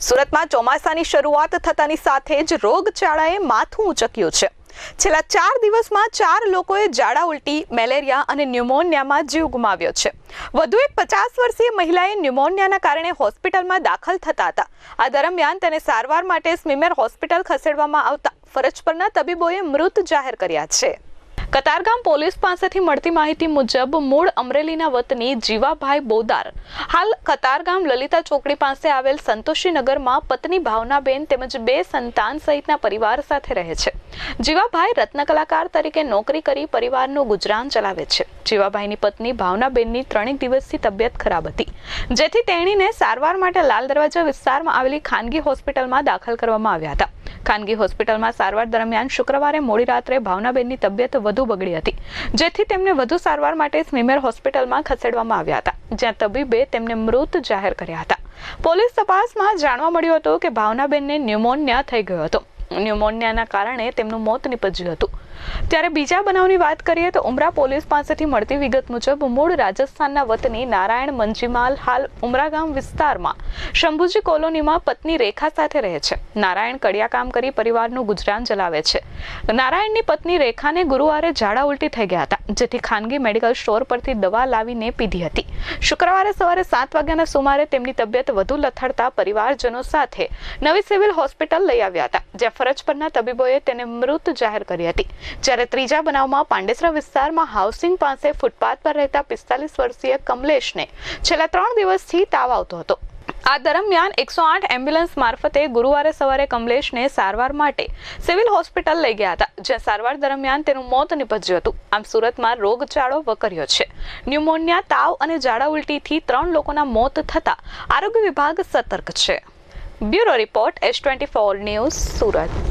સુરતમાં ચોમાસાની શરૂઆત થતાની સાથે જ રોગચાળાએ માથું ઉચક્યું છે. છેલ્લા ચાર દિવસમાં ચાર લોકોએ ઝાડા ઉલટી, મેલેરિયા અને ન્યુમોનિયામાં જીવ ગુમાવ્યો છે. વધુ એક પચાસ વર્ષીય મહિલાએ ન્યુમોનિયાના કારણે હોસ્પિટલમાં દાખલ થતા હતા. આ દરમિયાન તેને સારવાર માટે સ્મીમેર હોસ્પિટલ ખસેડવામાં આવતા ફરજ પરના તબીબોએ મૃત જાહેર કર્યા છે. કતારગામ પોલીસ પાસેથી મળતી માહિતી મુજબ મૂળ અમરેલીના વતની જીવાભાઈ બોદાર, હાલ કતારગામ લલિતા ચોકડી પાસે આવેલ સંતોષીનગરમાં પત્ની ભાવનાબેન તેમજ બે સંતાન સહિતના પરિવાર સાથે રહે છે. જીવાભાઈ રત્ન કલાકાર તરીકે નોકરી કરી પરિવારનું ગુજરાન ચલાવે છે. જીવાભાઈની પત્ની ભાવનાબેનની ત્રણેક દિવસથી તબિયત ખરાબ હતી. જેથી તેણીને સારવાર માટે લાલ દરવાજા વિસ્તારમાં આવેલી ખાનગી હોસ્પિટલમાં દાખલ કરવામાં આવ્યા હતા. ખાનગી હોસ્પિટલમાં સારવાર દરમિયાન શુક્રવારે મોડી રાત્રે ભાવનાબેનની તબિયત વધુ બગડી હતી, જેથી તેમને વધુ સારવાર માટે સ્મીમેર હોસ્પિટલમાં ખસેડવામાં આવ્યા હતા, જ્યાં તબીબે તેમને મૃત જાહેર કર્યા હતા. પોલીસ તપાસમાં જાણવા મળ્યું હતું કે ભાવનાબેનને ન્યુમોનિયા થઈ ગયો હતો. ન્યુમોનિયાના કારણે તેમનું મોત નીપજ્યું હતું. ત્યારે બીજા બનાવની વાત કરીએ તો ઉમરા પોલીસ પાસેથી મળતી વિગત મુજબ મૂળ રાજસ્થાનના વતની નારાયણ મંજીમાલ હાલ ઉમરા ગામ વિસ્તારમાં શંભુજી કોલોનીમાં પત્ની રેખા સાથે રહે છે. નારાયણ કડિયા કામ કરી પરિવારનું ગુજરાન ચલાવે છે. નારાયણની પત્ની રેખાને ગુરુવારે ઝાડા ઉલટી થઈ ગયા હતા, જેથી ખાનગી મેડિકલ સ્ટોર પરથી દવા લાવીને પીધી હતી. શુક્રવારે સવારે સાત વાગ્યાના સુમારે તેમની તબિયત વધુ લથડતા પરિવારજનો સાથે નવી સિવિલ હોસ્પિટલ લઈ આવ્યા હતા, જ્યાં ફરજ પરના તબીબોએ તેને મૃત જાહેર કરી હતી. જ્યારે ત્રીજા બનાવમાં પાંડેસરા વિસ્તારમાં હાઉસિંગ પાસે ફૂટપાથ પર રહેતા પિસ્તાલીસ વર્ષીય કમલેશને છેલ્લા ત્રણ દિવસથી તાવ આવતો હતો. આ દરમિયાન એકસો આઠ એમ્બ્યુલન્સ મારફતે ગુરુવારે સવારે કમલેશને સારવાર માટે સિવિલ હોસ્પિટલ લઈ ગયા હતા, જ્યાં સારવાર દરમિયાન તેનું મોત નીપજ્યું હતું. આમ સુરતમાં રોગચાળો વકર્યો છે. ન્યુમોનિયા, તાવ અને ઝાડા ઉલટીથી ત્રણ લોકોના મોત થતા આરોગ્ય વિભાગ સતર્ક છે. Bureau report, S twenty four news, Surat.